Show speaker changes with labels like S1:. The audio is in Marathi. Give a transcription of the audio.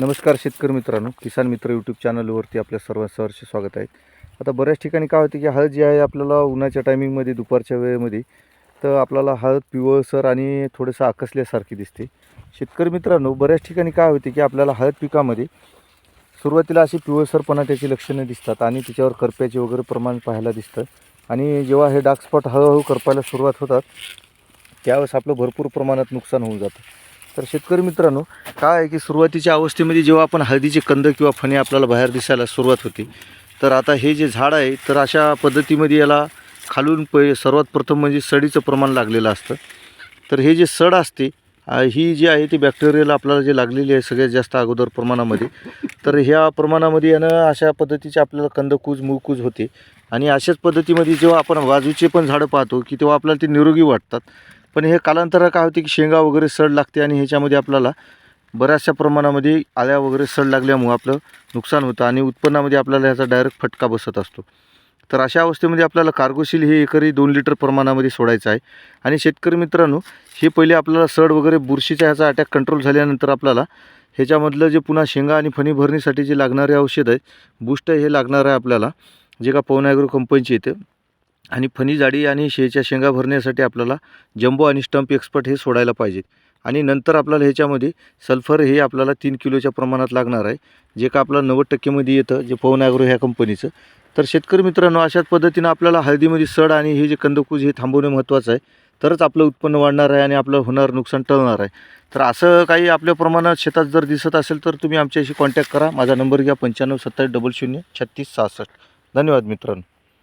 S1: नमस्कार शेतकरी मित्रांनो किसान मित्र यूट्यूब चॅनलवरती आपल्या सर्व सहर्ष स्वागत आहे. आता बऱ्याच ठिकाणी काय होते की हळद जी आहे आपल्याला उन्हाच्या टायमिंगमध्ये दुपारच्या वेळेमध्ये तर आपल्याला हळद पिवळसर आणि थोडंसं आकसल्यासारखी दिसते. शेतकरी मित्रांनो बऱ्याच ठिकाणी काय होते की आपल्याला हळद पिकामध्ये सुरुवातीला अशी पिवळसरपणा त्याची लक्षणं दिसतात आणि त्याच्यावर करप्याचे वगैरे प्रमाण पाहायला दिसतं. आणि जेव्हा हे डार्क स्पॉट हळूहळू करपायला सुरुवात होतात त्यावेळेस आपलं भरपूर प्रमाणात नुकसान होऊन जातं. तर शेतकरी मित्रांनो काय आहे की सुरुवातीच्या अवस्थेमध्ये जेव्हा आपण हळदीचे कंद किंवा फणे आपल्याला बाहेर दिसायला सुरुवात होती तर आता हे जे झाड आहे तर अशा पद्धतीमध्ये याला खालून प सर्वात प्रथम म्हणजे सडीचं प्रमाण लागलेलं असतं. तर हे जे सड असते ही जी आहे ती बॅक्टेरियल आपल्याला जे लागलेली आहे सगळ्यात जास्त अगोदर प्रमाणामध्ये तर ह्या प्रमाणामध्ये यानं अशा पद्धतीचे आपल्याला कंदकूज मूळकूज होते. आणि अशाच पद्धतीमध्ये जेव्हा आपण बाजूचे पण झाडं पाहतो की तेव्हा आपल्याला ते निरोगी वाटतात. पण हे कालांतर काय होते की शेंगा वगैरे सड लागते आणि ह्याच्यामध्ये आपल्याला बऱ्याचशा प्रमाणामध्ये आळ्या वगैरे सड लागल्यामुळं आपलं नुकसान होतं आणि उत्पन्नामध्ये आपल्याला ह्याचा डायरेक्ट फटका बसत असतो. तर अशा अवस्थेमध्ये आपल्याला कार्गोशील हे एकरी दोन लिटर प्रमाणामध्ये सोडायचं आहे. आणि शेतकरी मित्रांनो हे पहिले आपल्याला सड वगैरे बुरशीचा ह्याचा अटॅक कंट्रोल झाल्यानंतर आपल्याला ह्याच्यामधलं जे पुन्हा शेंगा आणि फणी भरणीसाठी जे लागणारे औषध आहे बूस्ट हे लागणार आहे आपल्याला जे का पवन ॲग्रो कंपनीचे येते. आणि फणी जाडी आणि शेच्या शेंगा भरण्यासाठी आपल्याला जम्बो आणि स्टंप एक्सपर्ट हे सोडायला पाहिजे आणि नंतर आपल्याला ह्याच्यामध्ये सल्फर हे आपल्याला तीन किलोच्या प्रमाणात लागणार आहे जे का आपल्याला नव्वद टक्केमध्ये येतं जे पवन ॲग्रो ह्या कंपनीचं. तर शेतकरी मित्रांनो अशाच पद्धतीनं आपल्याला हळदीमध्ये सड आणि हे जे कंदकूज हे थांबवणे महत्त्वाचं आहे तरच आपलं उत्पन्न वाढणार आहे आणि आपलं होणार नुकसान टळणार आहे. तर असं काही आपल्या प्रमाणात शेतात जर दिसत असेल तर तुम्ही आमच्याशी कॉन्टॅक्ट करा. माझा नंबर घ्या पंच्याण्णव सत्तावीस डबल शून्य छत्तीस सहासष्ट. धन्यवाद मित्रांनो.